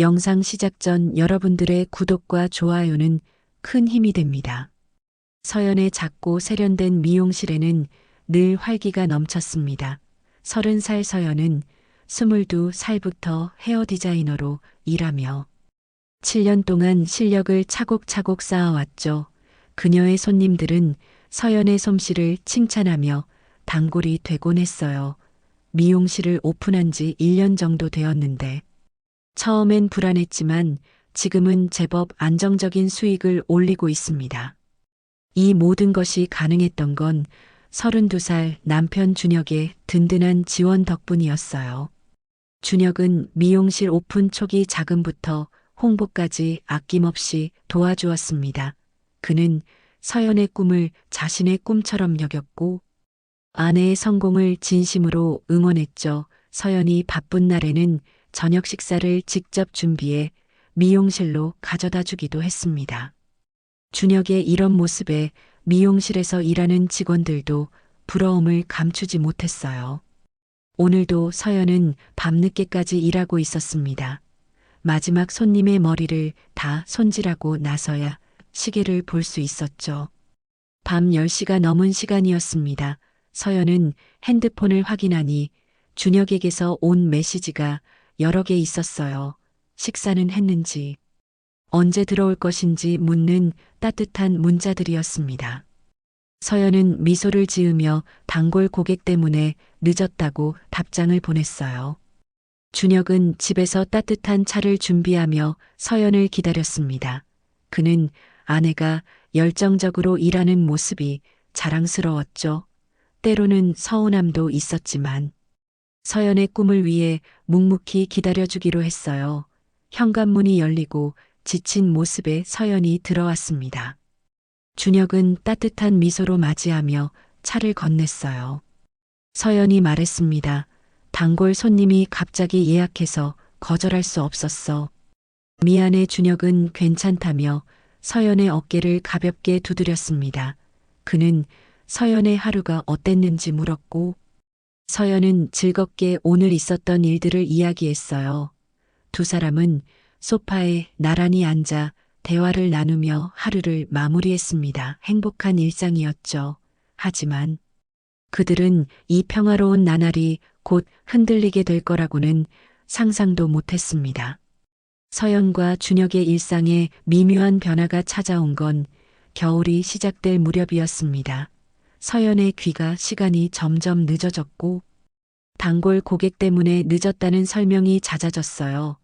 영상 시작 전 여러분들의 구독과 좋아요는 큰 힘이 됩니다. 서연의 작고 세련된 미용실에는 늘 활기가 넘쳤습니다. 서른 살 서연은 스물두 살부터 헤어 디자이너로 일하며 7년 동안 실력을 차곡차곡 쌓아왔죠. 그녀의 손님들은 서연의 솜씨를 칭찬하며 단골이 되곤 했어요. 미용실을 오픈한 지 1년 정도 되었는데 처음엔 불안했지만 지금은 제법 안정적인 수익을 올리고 있습니다. 이 모든 것이 가능했던 건 32살 남편 준혁의 든든한 지원 덕분이었어요. 준혁은 미용실 오픈 초기 자금부터 홍보까지 아낌없이 도와주었습니다. 그는 서연의 꿈을 자신의 꿈처럼 여겼고 아내의 성공을 진심으로 응원했죠. 서연이 바쁜 날에는 저녁 식사를 직접 준비해 미용실로 가져다 주기도 했습니다. 준혁의 이런 모습에 미용실에서 일하는 직원들도 부러움을 감추지 못했어요. 오늘도 서연은 밤늦게까지 일하고 있었습니다. 마지막 손님의 머리를 다 손질하고 나서야 시계를 볼 수 있었죠. 밤 10시가 넘은 시간이었습니다. 서연은 핸드폰을 확인하니 준혁에게서 온 메시지가 여러 개 있었어요. 식사는 했는지, 언제 들어올 것인지 묻는 따뜻한 문자들이었습니다. 서연은 미소를 지으며 단골 고객 때문에 늦었다고 답장을 보냈어요. 준혁은 집에서 따뜻한 차를 준비하며 서연을 기다렸습니다. 그는 아내가 열정적으로 일하는 모습이 자랑스러웠죠. 때로는 서운함도 있었지만 서연의 꿈을 위해 묵묵히 기다려주기로 했어요. 현관문이 열리고 지친 모습에 서연이 들어왔습니다. 준혁은 따뜻한 미소로 맞이하며 차를 건넸어요. 서연이 말했습니다. 단골 손님이 갑자기 예약해서 거절할 수 없었어. 미안해 준혁은 괜찮다며 서연의 어깨를 가볍게 두드렸습니다. 그는 서연의 하루가 어땠는지 물었고 서연은 즐겁게 오늘 있었던 일들을 이야기했어요. 두 사람은 소파에 나란히 앉아 대화를 나누며 하루를 마무리했습니다. 행복한 일상이었죠. 하지만 그들은 이 평화로운 나날이 곧 흔들리게 될 거라고는 상상도 못했습니다. 서연과 준혁의 일상에 미묘한 변화가 찾아온 건 겨울이 시작될 무렵이었습니다. 서연의 귀가 시간이 점점 늦어졌고 단골 고객 때문에 늦었다는 설명이 잦아졌어요.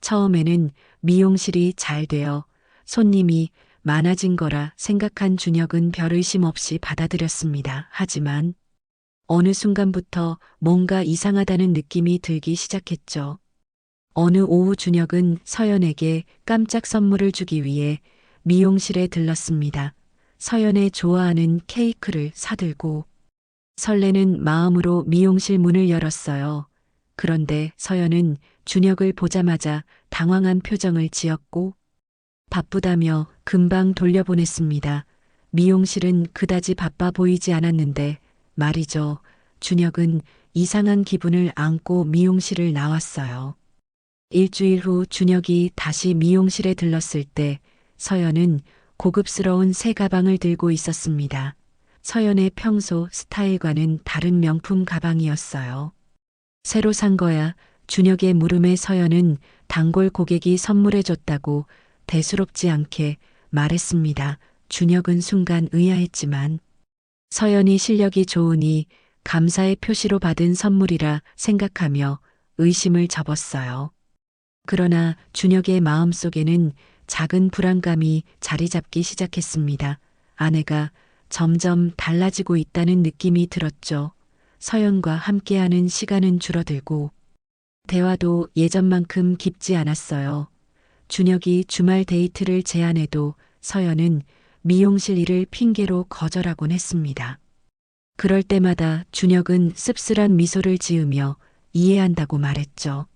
처음에는 미용실이 잘 되어 손님이 많아진 거라 생각한 준혁은 별 의심 없이 받아들였습니다. 하지만 어느 순간부터 뭔가 이상하다는 느낌이 들기 시작했죠. 어느 오후 준혁은 서연에게 깜짝 선물을 주기 위해 미용실에 들렀습니다. 서연의 좋아하는 케이크를 사들고 설레는 마음으로 미용실 문을 열었어요. 그런데 서연은 준혁을 보자마자 당황한 표정을 지었고 바쁘다며 금방 돌려보냈습니다. 미용실은 그다지 바빠 보이지 않았는데 말이죠. 준혁은 이상한 기분을 안고 미용실을 나왔어요. 일주일 후 준혁이 다시 미용실에 들렀을 때 서연은 고급스러운 새 가방을 들고 있었습니다. 서연의 평소 스타일과는 다른 명품 가방이었어요. 새로 산 거야. 준혁의 물음에 서연은 단골 고객이 선물해줬다고 대수롭지 않게 말했습니다. 준혁은 순간 의아했지만 서연이 실력이 좋으니 감사의 표시로 받은 선물이라 생각하며 의심을 접었어요. 그러나 준혁의 마음속에는 작은 불안감이 자리 잡기 시작했습니다. 아내가 점점 달라지고 있다는 느낌이 들었죠. 서연과 함께하는 시간은 줄어들고 대화도 예전만큼 깊지 않았어요. 준혁이 주말 데이트를 제안해도 서연은 미용실 일을 핑계로 거절하곤 했습니다. 그럴 때마다 준혁은 씁쓸한 미소를 지으며 이해한다고 말했죠.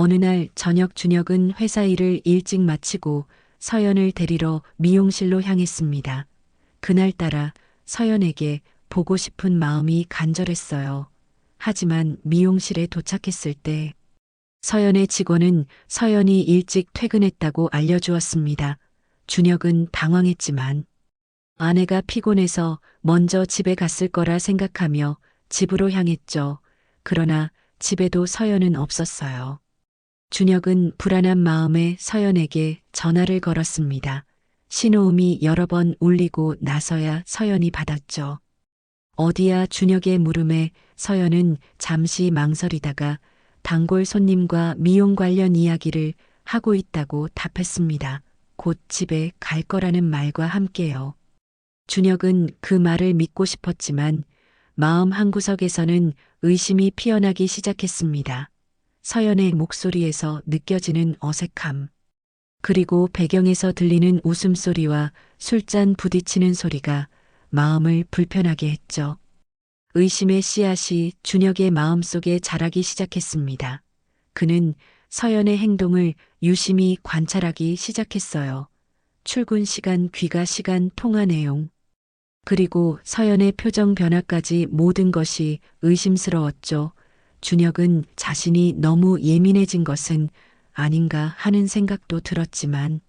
어느 날 저녁 준혁은 회사 일을 일찍 마치고 서연을 데리러 미용실로 향했습니다. 그날따라 서연에게 보고 싶은 마음이 간절했어요. 하지만 미용실에 도착했을 때 서연의 직원은 서연이 일찍 퇴근했다고 알려주었습니다. 준혁은 당황했지만 아내가 피곤해서 먼저 집에 갔을 거라 생각하며 집으로 향했죠. 그러나 집에도 서연은 없었어요. 준혁은 불안한 마음에 서연에게 전화를 걸었습니다. 신호음이 여러 번 울리고 나서야 서연이 받았죠. 어디야 준혁의 물음에 서연은 잠시 망설이다가 단골 손님과 미용 관련 이야기를 하고 있다고 답했습니다. 곧 집에 갈 거라는 말과 함께요. 준혁은 그 말을 믿고 싶었지만 마음 한구석에서는 의심이 피어나기 시작했습니다. 서연의 목소리에서 느껴지는 어색함. 그리고 배경에서 들리는 웃음소리와 술잔 부딪히는 소리가 마음을 불편하게 했죠. 의심의 씨앗이 준혁의 마음속에 자라기 시작했습니다. 그는 서연의 행동을 유심히 관찰하기 시작했어요. 출근 시간, 귀가 시간, 통화 내용. 그리고 서연의 표정 변화까지 모든 것이 의심스러웠죠. 준혁은 자신이 너무 예민해진 것은 아닌가 하는 생각도 들었지만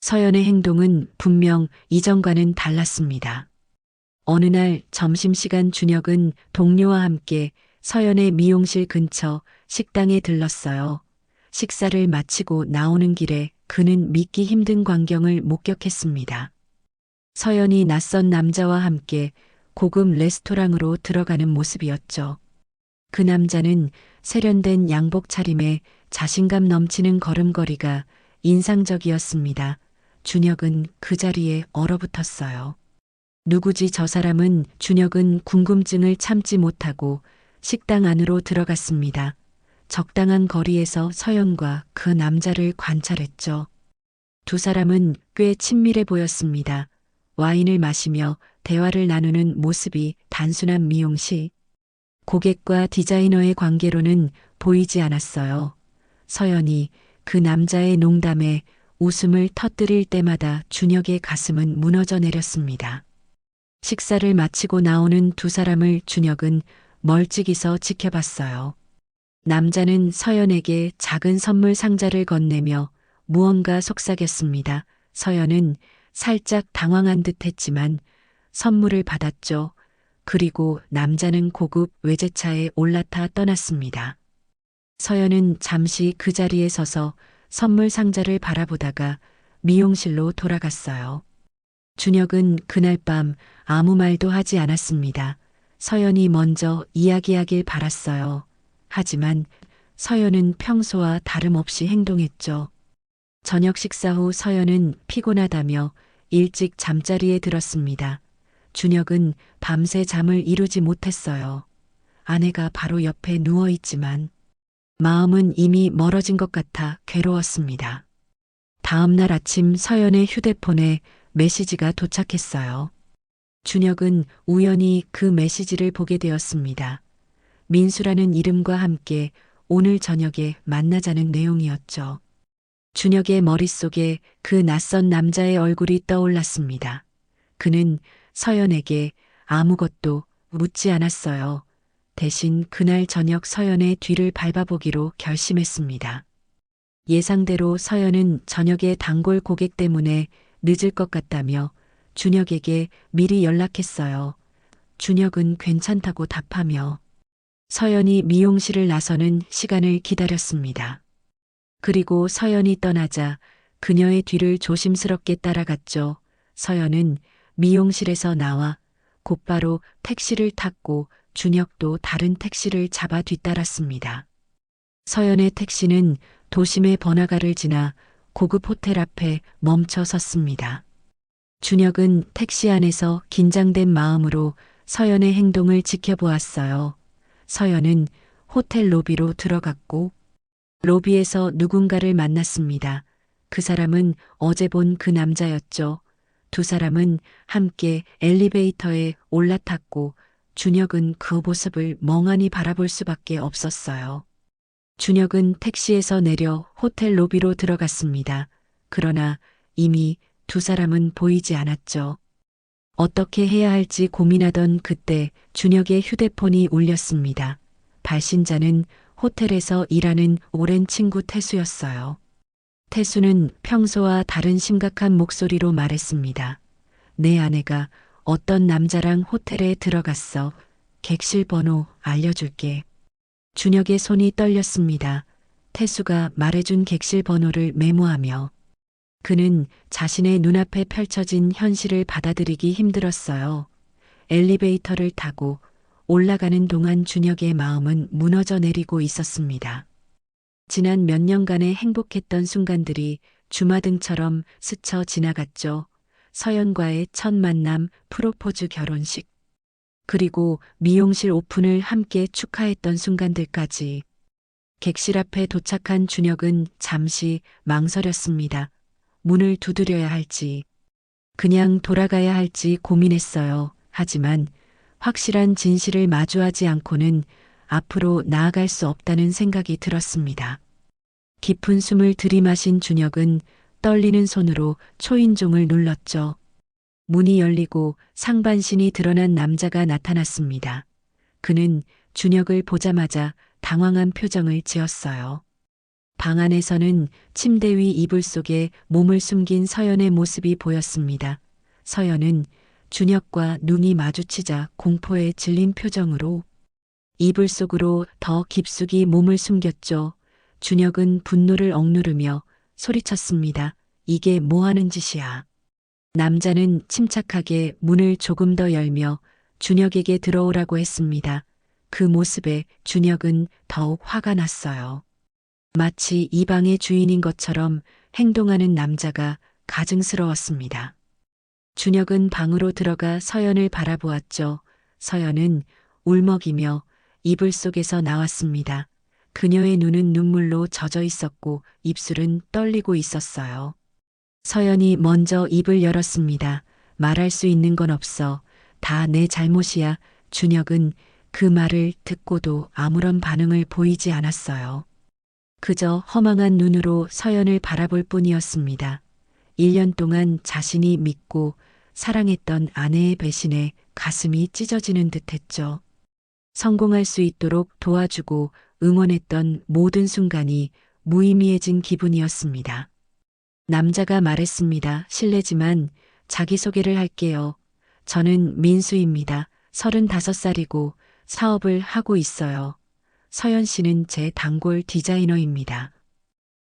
서연의 행동은 분명 이전과는 달랐습니다. 어느 날 점심시간 준혁은 동료와 함께 서연의 미용실 근처 식당에 들렀어요. 식사를 마치고 나오는 길에 그는 믿기 힘든 광경을 목격했습니다. 서연이 낯선 남자와 함께 고급 레스토랑으로 들어가는 모습이었죠. 그 남자는 세련된 양복 차림에 자신감 넘치는 걸음걸이가 인상적이었습니다. 준혁은 그 자리에 얼어붙었어요. 누구지 저 사람은 준혁은 궁금증을 참지 못하고 식당 안으로 들어갔습니다. 적당한 거리에서 서연과 그 남자를 관찰했죠. 두 사람은 꽤 친밀해 보였습니다. 와인을 마시며 대화를 나누는 모습이 단순한 미용실. 고객과 디자이너의 관계로는 보이지 않았어요. 서연이 그 남자의 농담에 웃음을 터뜨릴 때마다 준혁의 가슴은 무너져 내렸습니다. 식사를 마치고 나오는 두 사람을 준혁은 멀찍이서 지켜봤어요. 남자는 서연에게 작은 선물 상자를 건네며 무언가 속삭였습니다. 서연은 살짝 당황한 듯 했지만 선물을 받았죠. 그리고 남자는 고급 외제차에 올라타 떠났습니다. 서연은 잠시 그 자리에 서서 선물 상자를 바라보다가 미용실로 돌아갔어요. 준혁은 그날 밤 아무 말도 하지 않았습니다. 서연이 먼저 이야기하길 바랐어요. 하지만 서연은 평소와 다름없이 행동했죠. 저녁 식사 후 서연은 피곤하다며 일찍 잠자리에 들었습니다. 준혁은 밤새 잠을 이루지 못했어요. 아내가 바로 옆에 누워 있지만 마음은 이미 멀어진 것 같아 괴로웠습니다. 다음 날 아침 서연의 휴대폰에 메시지가 도착했어요. 준혁은 우연히 그 메시지를 보게 되었습니다. 민수라는 이름과 함께 오늘 저녁에 만나자는 내용이었죠. 준혁의 머릿속에 그 낯선 남자의 얼굴이 떠올랐습니다. 그는 서연에게 아무것도 묻지 않았어요. 대신 그날 저녁 서연의 뒤를 밟아보기로 결심했습니다. 예상대로 서연은 저녁에 단골 고객 때문에 늦을 것 같다며 준혁에게 미리 연락했어요. 준혁은 괜찮다고 답하며 서연이 미용실을 나서는 시간을 기다렸습니다. 그리고 서연이 떠나자 그녀의 뒤를 조심스럽게 따라갔죠. 서연은 미용실에서 나와 곧바로 택시를 탔고 준혁도 다른 택시를 잡아 뒤따랐습니다. 서연의 택시는 도심의 번화가를 지나 고급 호텔 앞에 멈춰 섰습니다. 준혁은 택시 안에서 긴장된 마음으로 서연의 행동을 지켜보았어요. 서연은 호텔 로비로 들어갔고 로비에서 누군가를 만났습니다. 그 사람은 어제 본 그 남자였죠. 두 사람은 함께 엘리베이터에 올라탔고 준혁은 그 모습을 멍하니 바라볼 수밖에 없었어요. 준혁은 택시에서 내려 호텔 로비로 들어갔습니다. 그러나 이미 두 사람은 보이지 않았죠. 어떻게 해야 할지 고민하던 그때 준혁의 휴대폰이 울렸습니다. 발신자는 호텔에서 일하는 오랜 친구 태수였어요. 태수는 평소와 다른 심각한 목소리로 말했습니다. 내 아내가 어떤 남자랑 호텔에 들어갔어. 객실 번호 알려줄게. 준혁의 손이 떨렸습니다. 태수가 말해준 객실 번호를 메모하며 그는 자신의 눈앞에 펼쳐진 현실을 받아들이기 힘들었어요. 엘리베이터를 타고 올라가는 동안 준혁의 마음은 무너져 내리고 있었습니다. 지난 몇 년간의 행복했던 순간들이 주마등처럼 스쳐 지나갔죠. 서연과의 첫 만남, 프로포즈 결혼식. 그리고 미용실 오픈을 함께 축하했던 순간들까지. 객실 앞에 도착한 준혁은 잠시 망설였습니다. 문을 두드려야 할지, 그냥 돌아가야 할지 고민했어요. 하지만 확실한 진실을 마주하지 않고는 앞으로 나아갈 수 없다는 생각이 들었습니다. 깊은 숨을 들이마신 준혁은 떨리는 손으로 초인종을 눌렀죠. 문이 열리고 상반신이 드러난 남자가 나타났습니다. 그는 준혁을 보자마자 당황한 표정을 지었어요. 방 안에서는 침대 위 이불 속에 몸을 숨긴 서연의 모습이 보였습니다. 서연은 준혁과 눈이 마주치자 공포에 질린 표정으로 이불 속으로 더 깊숙이 몸을 숨겼죠. 준혁은 분노를 억누르며 소리쳤습니다. 이게 뭐 하는 짓이야. 남자는 침착하게 문을 조금 더 열며 준혁에게 들어오라고 했습니다. 그 모습에 준혁은 더욱 화가 났어요. 마치 이 방의 주인인 것처럼 행동하는 남자가 가증스러웠습니다. 준혁은 방으로 들어가 서연을 바라보았죠. 서연은 울먹이며 이불 속에서 나왔습니다. 그녀의 눈은 눈물로 젖어 있었고 입술은 떨리고 있었어요. 서연이 먼저 입을 열었습니다. 말할 수 있는 건 없어. 다 내 잘못이야. 준혁은 그 말을 듣고도 아무런 반응을 보이지 않았어요. 그저 허망한 눈으로 서연을 바라볼 뿐이었습니다. 1년 동안 자신이 믿고 사랑했던 아내의 배신에 가슴이 찢어지는 듯 했죠. 성공할 수 있도록 도와주고 응원했던 모든 순간이 무의미해진 기분이었습니다. 남자가 말했습니다. 실례지만 자기소개를 할게요. 저는 민수입니다. 35살이고 사업을 하고 있어요. 서연 씨는 제 단골 디자이너입니다.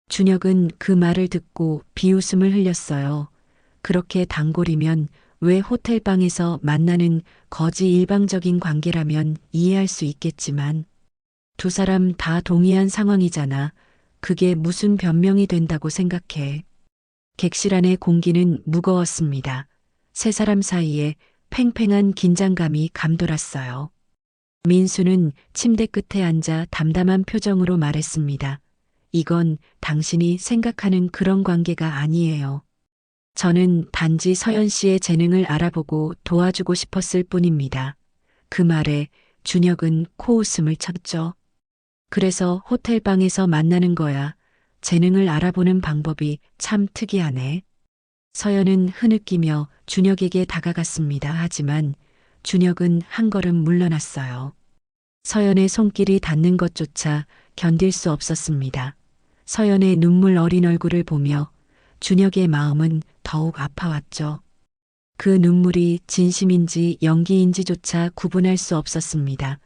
준혁은 그 말을 듣고 비웃음을 흘렸어요. 그렇게 단골이면 왜 호텔방에서 만나는 거지 일방적인 관계라면 이해할 수 있겠지만 두 사람 다 동의한 상황이잖아. 그게 무슨 변명이 된다고 생각해. 객실 안의 공기는 무거웠습니다. 세 사람 사이에 팽팽한 긴장감이 감돌았어요. 민수는 침대 끝에 앉아 담담한 표정으로 말했습니다. 이건 당신이 생각하는 그런 관계가 아니에요. 저는 단지 서연 씨의 재능을 알아보고 도와주고 싶었을 뿐입니다. 그 말에 준혁은 코웃음을 쳤죠. 그래서 호텔방에서 만나는 거야. 재능을 알아보는 방법이 참 특이하네. 서연은 흐느끼며 준혁에게 다가갔습니다. 하지만 준혁은 한 걸음 물러났어요. 서연의 손길이 닿는 것조차 견딜 수 없었습니다. 서연의 눈물 어린 얼굴을 보며 준혁의 마음은 더욱 아파왔죠. 그 눈물이 진심인지 연기인지조차 구분할 수 없었습니다.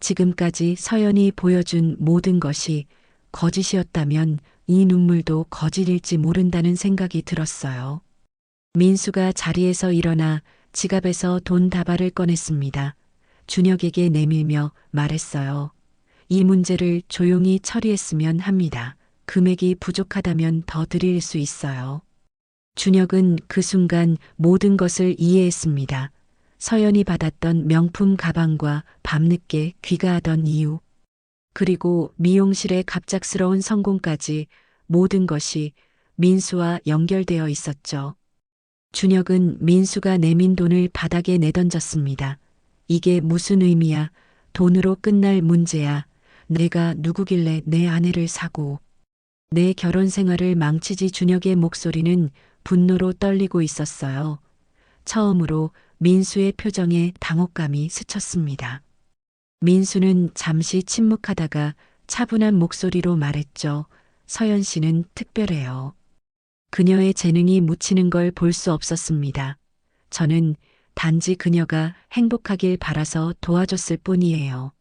지금까지 서연이 보여준 모든 것이 거짓이었다면 이 눈물도 거짓일지 모른다는 생각이 들었어요. 민수가 자리에서 일어나 지갑에서 돈 다발을 꺼냈습니다. 준혁에게 내밀며 말했어요. 이 문제를 조용히 처리했으면 합니다. 금액이 부족하다면 더 드릴 수 있어요. 준혁은 그 순간 모든 것을 이해했습니다. 서연이 받았던 명품 가방과 밤늦게 귀가하던 이유, 그리고 미용실의 갑작스러운 성공까지 모든 것이 민수와 연결되어 있었죠. 준혁은 민수가 내민 돈을 바닥에 내던졌습니다. 이게 무슨 의미야? 돈으로 끝날 문제야. 내가 누구길래 내 아내를 사고. 내 결혼 생활을 망치지 준혁의 목소리는 분노로 떨리고 있었어요. 처음으로 민수의 표정에 당혹감이 스쳤습니다. 민수는 잠시 침묵하다가 차분한 목소리로 말했죠. 서연 씨는 특별해요. 그녀의 재능이 묻히는 걸 볼 수 없었습니다. 저는 단지 그녀가 행복하길 바라서 도와줬을 뿐이에요.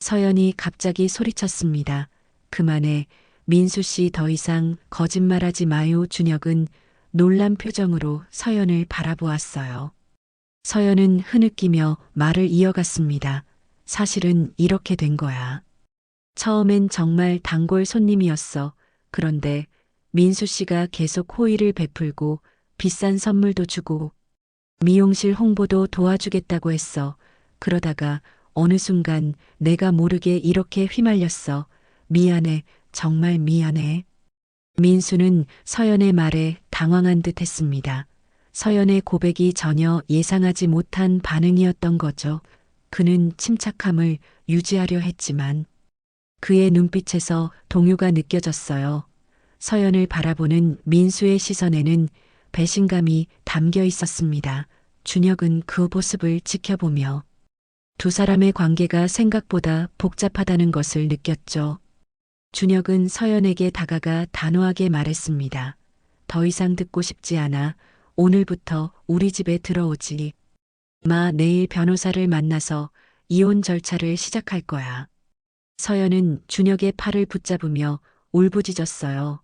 서연이 갑자기 소리쳤습니다. 그만해 민수 씨 더 이상 거짓말하지 마요. 준혁은 놀란 표정으로 서연을 바라보았어요. 서연은 흐느끼며 말을 이어갔습니다. 사실은 이렇게 된 거야. 처음엔 정말 단골 손님이었어. 그런데 민수 씨가 계속 호의를 베풀고 비싼 선물도 주고 미용실 홍보도 도와주겠다고 했어. 그러다가 어느 순간 내가 모르게 이렇게 휘말렸어. 미안해. 정말 미안해. 민수는 서연의 말에 당황한 듯 했습니다. 서연의 고백이 전혀 예상하지 못한 반응이었던 거죠. 그는 침착함을 유지하려 했지만 그의 눈빛에서 동요가 느껴졌어요. 서연을 바라보는 민수의 시선에는 배신감이 담겨 있었습니다. 준혁은 그 모습을 지켜보며 두 사람의 관계가 생각보다 복잡하다는 것을 느꼈죠. 준혁은 서연에게 다가가 단호하게 말했습니다. 더 이상 듣고 싶지 않아. 오늘부터 우리 집에 들어오지. 마 내일 변호사를 만나서 이혼 절차를 시작할 거야. 서연은 준혁의 팔을 붙잡으며 울부짖었어요.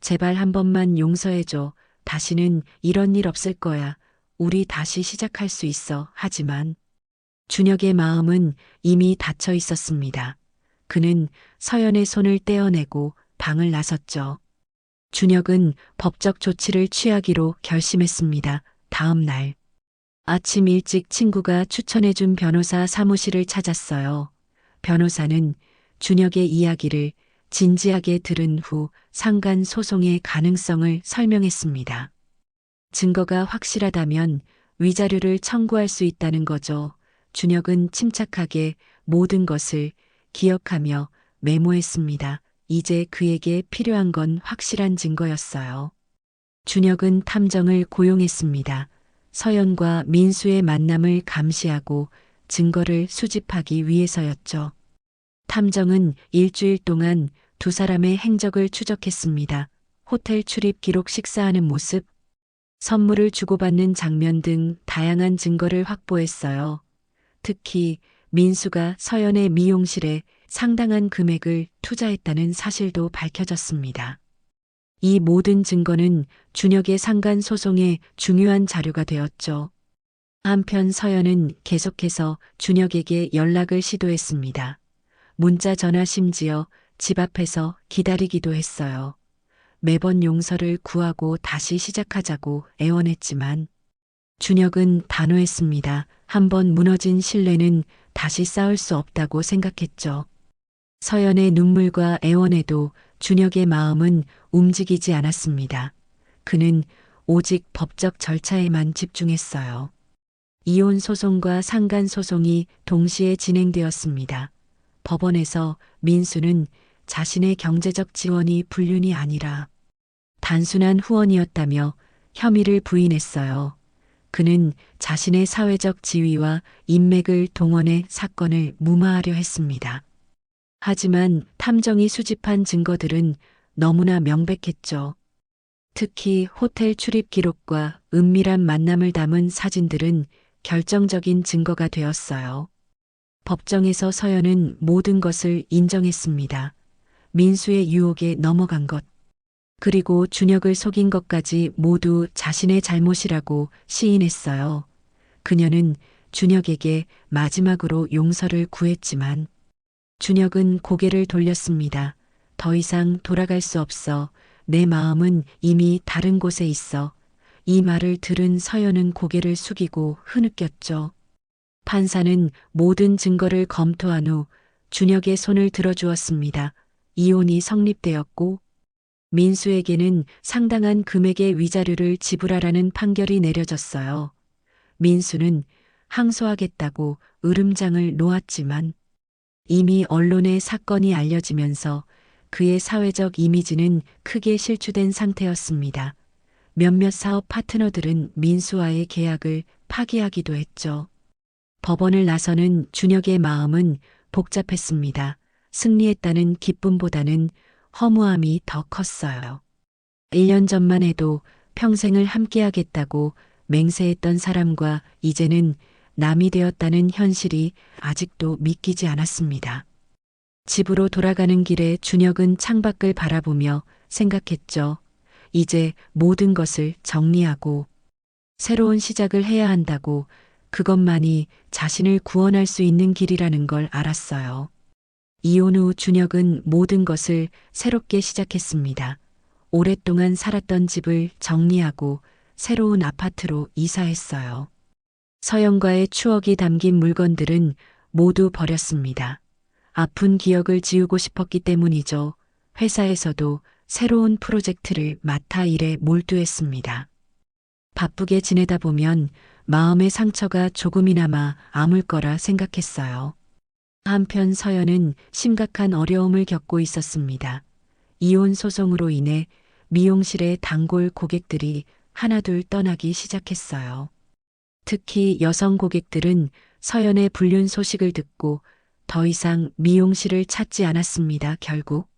제발 한 번만 용서해줘. 다시는 이런 일 없을 거야. 우리 다시 시작할 수 있어. 하지만 준혁의 마음은 이미 닫혀 있었습니다. 그는 서연의 손을 떼어내고 방을 나섰죠. 준혁은 법적 조치를 취하기로 결심했습니다. 다음 날. 아침 일찍 친구가 추천해준 변호사 사무실을 찾았어요. 변호사는 준혁의 이야기를 진지하게 들은 후 상간 소송의 가능성을 설명했습니다. 증거가 확실하다면 위자료를 청구할 수 있다는 거죠. 준혁은 침착하게 모든 것을 기억하며 메모했습니다. 이제 그에게 필요한 건 확실한 증거였어요. 준혁은 탐정을 고용했습니다. 서연과 민수의 만남을 감시하고 증거를 수집하기 위해서였죠. 탐정은 일주일 동안 두 사람의 행적을 추적했습니다. 호텔 출입 기록 식사하는 모습, 선물을 주고받는 장면 등 다양한 증거를 확보했어요. 특히 민수가 서연의 미용실에 상당한 금액을 투자했다는 사실도 밝혀졌습니다. 이 모든 증거는 준혁의 상간 소송에 중요한 자료가 되었죠. 한편 서연은 계속해서 준혁에게 연락을 시도했습니다. 문자 전화 심지어 집 앞에서 기다리기도 했어요. 매번 용서를 구하고 다시 시작하자고 애원했지만 준혁은 단호했습니다. 한번 무너진 신뢰는 다시 쌓을 수 없다고 생각했죠. 서연의 눈물과 애원에도 준혁의 마음은 움직이지 않았습니다. 그는 오직 법적 절차에만 집중했어요. 이혼 소송과 상간 소송이 동시에 진행되었습니다. 법원에서 민수는 자신의 경제적 지원이 불륜이 아니라 단순한 후원이었다며 혐의를 부인했어요. 그는 자신의 사회적 지위와 인맥을 동원해 사건을 무마하려 했습니다. 하지만 탐정이 수집한 증거들은 너무나 명백했죠. 특히 호텔 출입 기록과 은밀한 만남을 담은 사진들은 결정적인 증거가 되었어요. 법정에서 서연은 모든 것을 인정했습니다. 민수의 유혹에 넘어간 것, 그리고 준혁을 속인 것까지 모두 자신의 잘못이라고 시인했어요. 그녀는 준혁에게 마지막으로 용서를 구했지만 준혁은 고개를 돌렸습니다. 더 이상 돌아갈 수 없어. 내 마음은 이미 다른 곳에 있어. 이 말을 들은 서연은 고개를 숙이고 흐느꼈죠. 판사는 모든 증거를 검토한 후 준혁의 손을 들어주었습니다. 이혼이 성립되었고 민수에게는 상당한 금액의 위자료를 지불하라는 판결이 내려졌어요. 민수는 항소하겠다고 으름장을 놓았지만 이미 언론에 사건이 알려지면서 그의 사회적 이미지는 크게 실추된 상태였습니다. 몇몇 사업 파트너들은 민수와의 계약을 파기하기도 했죠. 법원을 나서는 준혁의 마음은 복잡했습니다. 승리했다는 기쁨보다는 허무함이 더 컸어요. 1년 전만 해도 평생을 함께하겠다고 맹세했던 사람과 이제는 남이 되었다는 현실이 아직도 믿기지 않았습니다. 집으로 돌아가는 길에 준혁은 창밖을 바라보며 생각했죠. 이제 모든 것을 정리하고 새로운 시작을 해야 한다고 그것만이 자신을 구원할 수 있는 길이라는 걸 알았어요. 이혼 후 준혁은 모든 것을 새롭게 시작했습니다. 오랫동안 살았던 집을 정리하고 새로운 아파트로 이사했어요. 서영과의 추억이 담긴 물건들은 모두 버렸습니다. 아픈 기억을 지우고 싶었기 때문이죠. 회사에서도 새로운 프로젝트를 맡아 일에 몰두했습니다. 바쁘게 지내다 보면 마음의 상처가 조금이나마 아물 거라 생각했어요. 한편 서연은 심각한 어려움을 겪고 있었습니다. 이혼 소송으로 인해 미용실의 단골 고객들이 하나둘 떠나기 시작했어요. 특히 여성 고객들은 서연의 불륜 소식을 듣고 더 이상 미용실을 찾지 않았습니다. 결국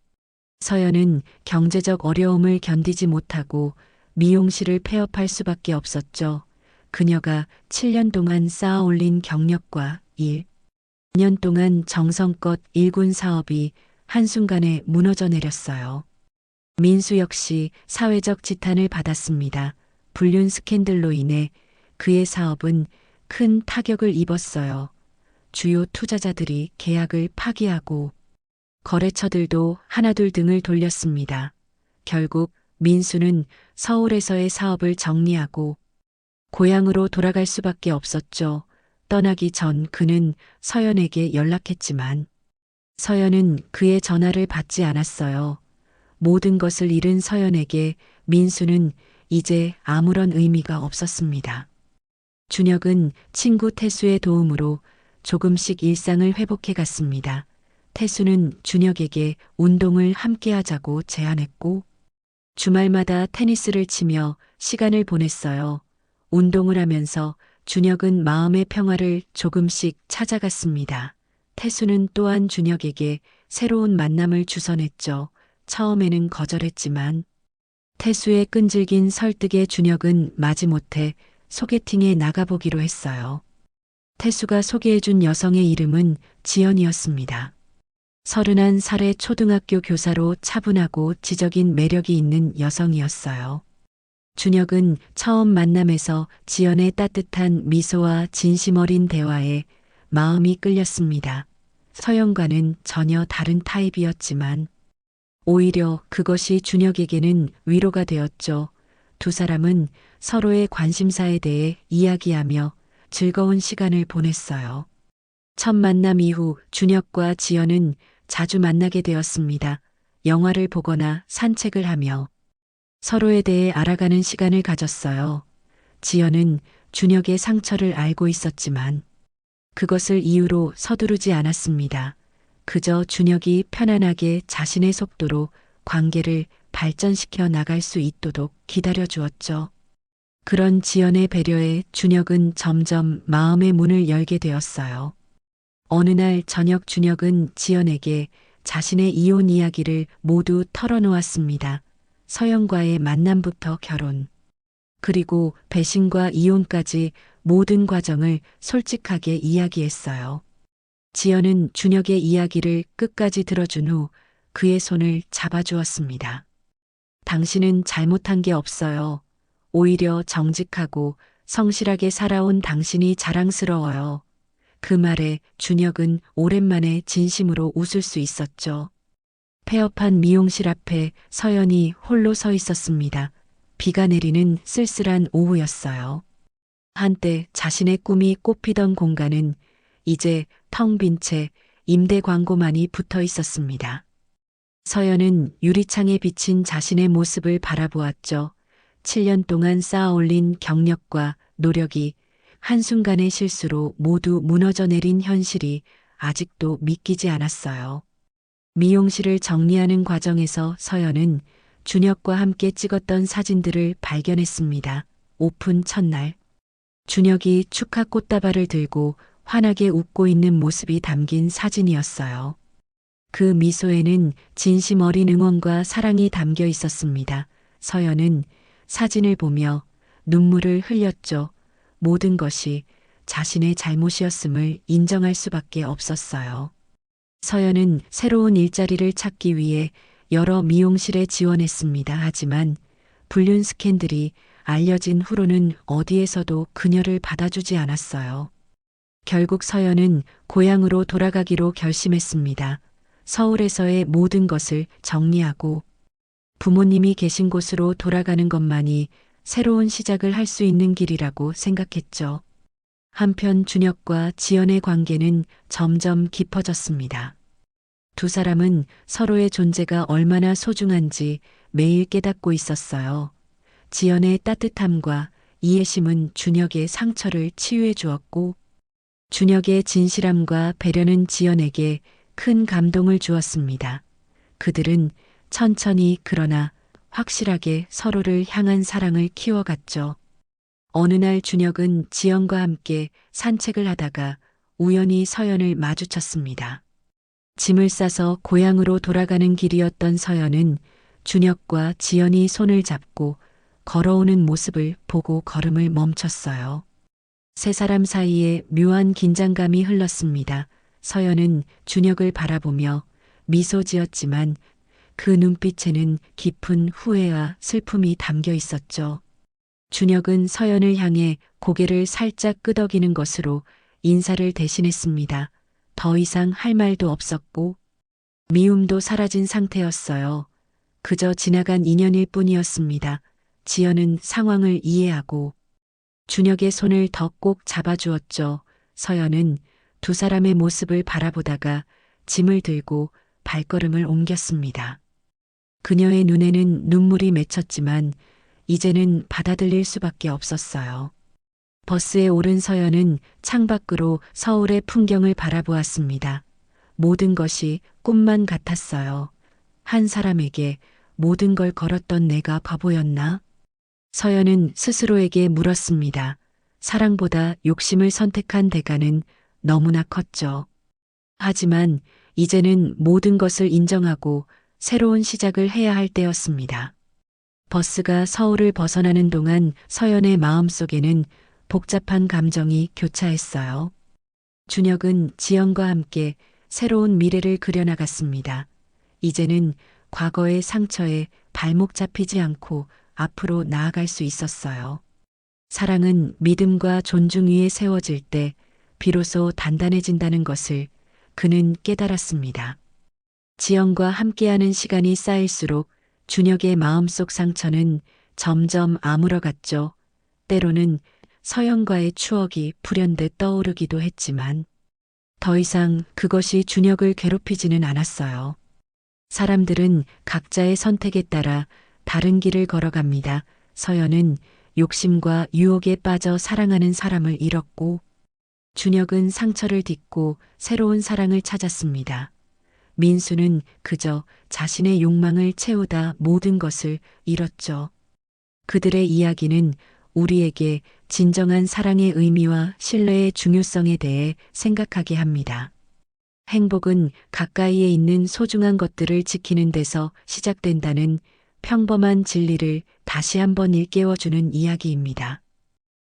서연은 경제적 어려움을 견디지 못하고 미용실을 폐업할 수밖에 없었죠. 그녀가 7년 동안 쌓아 올린 경력과 일, 2년 동안 정성껏 일군 사업이 한순간에 무너져 내렸어요. 민수 역시 사회적 지탄을 받았습니다. 불륜 스캔들로 인해 그의 사업은 큰 타격을 입었어요. 주요 투자자들이 계약을 파기하고 거래처들도 하나둘 등을 돌렸습니다. 결국 민수는 서울에서의 사업을 정리하고 고향으로 돌아갈 수밖에 없었죠. 떠나기 전 그는 서연에게 연락했지만 서연은 그의 전화를 받지 않았어요. 모든 것을 잃은 서연에게 민수는 이제 아무런 의미가 없었습니다. 준혁은 친구 태수의 도움으로 조금씩 일상을 회복해 갔습니다. 태수는 준혁에게 운동을 함께 하자고 제안했고 주말마다 테니스를 치며 시간을 보냈어요. 운동을 하면서 준혁은 마음의 평화를 조금씩 찾아갔습니다. 태수는 또한 준혁에게 새로운 만남을 주선했죠. 처음에는 거절했지만 태수의 끈질긴 설득에 준혁은 마지못해 소개팅에 나가보기로 했어요. 태수가 소개해준 여성의 이름은 지연이었습니다. 서른한 살의 초등학교 교사로 차분하고 지적인 매력이 있는 여성이었어요. 준혁은 처음 만남에서 지연의 따뜻한 미소와 진심 어린 대화에 마음이 끌렸습니다. 서영과는 전혀 다른 타입이었지만 오히려 그것이 준혁에게는 위로가 되었죠. 두 사람은 서로의 관심사에 대해 이야기하며 즐거운 시간을 보냈어요. 첫 만남 이후 준혁과 지연은 자주 만나게 되었습니다. 영화를 보거나 산책을 하며 서로에 대해 알아가는 시간을 가졌어요. 지연은 준혁의 상처를 알고 있었지만 그것을 이유로 서두르지 않았습니다. 그저 준혁이 편안하게 자신의 속도로 관계를 발전시켜 나갈 수 있도록 기다려 주었죠. 그런 지연의 배려에 준혁은 점점 마음의 문을 열게 되었어요. 어느 날 저녁 준혁은 지연에게 자신의 이혼 이야기를 모두 털어놓았습니다. 서영과의 만남부터 결혼, 그리고 배신과 이혼까지 모든 과정을 솔직하게 이야기했어요. 지연은 준혁의 이야기를 끝까지 들어준 후 그의 손을 잡아주었습니다. 당신은 잘못한 게 없어요. 오히려 정직하고 성실하게 살아온 당신이 자랑스러워요. 그 말에 준혁은 오랜만에 진심으로 웃을 수 있었죠. 폐업한 미용실 앞에 서연이 홀로 서 있었습니다. 비가 내리는 쓸쓸한 오후였어요. 한때 자신의 꿈이 꽃피던 공간은 이제 텅 빈 채 임대 광고만이 붙어 있었습니다. 서연은 유리창에 비친 자신의 모습을 바라보았죠. 7년 동안 쌓아 올린 경력과 노력이 한순간의 실수로 모두 무너져 내린 현실이 아직도 믿기지 않았어요. 미용실을 정리하는 과정에서 서연은 준혁과 함께 찍었던 사진들을 발견했습니다. 오픈 첫날. 준혁이 축하 꽃다발을 들고 환하게 웃고 있는 모습이 담긴 사진이었어요. 그 미소에는 진심 어린 응원과 사랑이 담겨 있었습니다. 서연은 사진을 보며 눈물을 흘렸죠. 모든 것이 자신의 잘못이었음을 인정할 수밖에 없었어요. 서연은 새로운 일자리를 찾기 위해 여러 미용실에 지원했습니다. 하지만 불륜 스캔들이 알려진 후로는 어디에서도 그녀를 받아주지 않았어요. 결국 서연은 고향으로 돌아가기로 결심했습니다. 서울에서의 모든 것을 정리하고 부모님이 계신 곳으로 돌아가는 것만이 새로운 시작을 할 수 있는 길이라고 생각했죠. 한편 준혁과 지연의 관계는 점점 깊어졌습니다. 두 사람은 서로의 존재가 얼마나 소중한지 매일 깨닫고 있었어요. 지연의 따뜻함과 이해심은 준혁의 상처를 치유해 주었고, 준혁의 진실함과 배려는 지연에게 큰 감동을 주었습니다. 그들은 천천히 그러나 확실하게 서로를 향한 사랑을 키워갔죠. 어느 날 준혁은 지연과 함께 산책을 하다가 우연히 서연을 마주쳤습니다. 짐을 싸서 고향으로 돌아가는 길이었던 서연은 준혁과 지연이 손을 잡고 걸어오는 모습을 보고 걸음을 멈췄어요. 세 사람 사이에 묘한 긴장감이 흘렀습니다. 서연은 준혁을 바라보며 미소 지었지만 그 눈빛에는 깊은 후회와 슬픔이 담겨 있었죠. 준혁은 서연을 향해 고개를 살짝 끄덕이는 것으로 인사를 대신했습니다. 더 이상 할 말도 없었고 미움도 사라진 상태였어요. 그저 지나간 인연일 뿐이었습니다. 지연은 상황을 이해하고 준혁의 손을 더 꼭 잡아주었죠. 서연은 두 사람의 모습을 바라보다가 짐을 들고 발걸음을 옮겼습니다. 그녀의 눈에는 눈물이 맺혔지만 이제는 받아들일 수밖에 없었어요. 버스에 오른 서연은 창밖으로 서울의 풍경을 바라보았습니다. 모든 것이 꿈만 같았어요. 한 사람에게 모든 걸 걸었던 내가 바보였나? 서연은 스스로에게 물었습니다. 사랑보다 욕심을 선택한 대가는 너무나 컸죠. 하지만 이제는 모든 것을 인정하고 새로운 시작을 해야 할 때였습니다. 버스가 서울을 벗어나는 동안 서연의 마음속에는 복잡한 감정이 교차했어요. 준혁은 지연과 함께 새로운 미래를 그려나갔습니다. 이제는 과거의 상처에 발목 잡히지 않고 앞으로 나아갈 수 있었어요. 사랑은 믿음과 존중 위에 세워질 때 비로소 단단해진다는 것을 그는 깨달았습니다. 지연과 함께하는 시간이 쌓일수록 준혁의 마음속 상처는 점점 아물어갔죠. 때로는 서연과의 추억이 불현듯 떠오르기도 했지만 더 이상 그것이 준혁을 괴롭히지는 않았어요. 사람들은 각자의 선택에 따라 다른 길을 걸어갑니다. 서연은 욕심과 유혹에 빠져 사랑하는 사람을 잃었고 준혁은 상처를 딛고 새로운 사랑을 찾았습니다. 민수는 그저 자신의 욕망을 채우다 모든 것을 잃었죠. 그들의 이야기는 우리에게 진정한 사랑의 의미와 신뢰의 중요성에 대해 생각하게 합니다. 행복은 가까이에 있는 소중한 것들을 지키는 데서 시작된다는 평범한 진리를 다시 한번 일깨워주는 이야기입니다.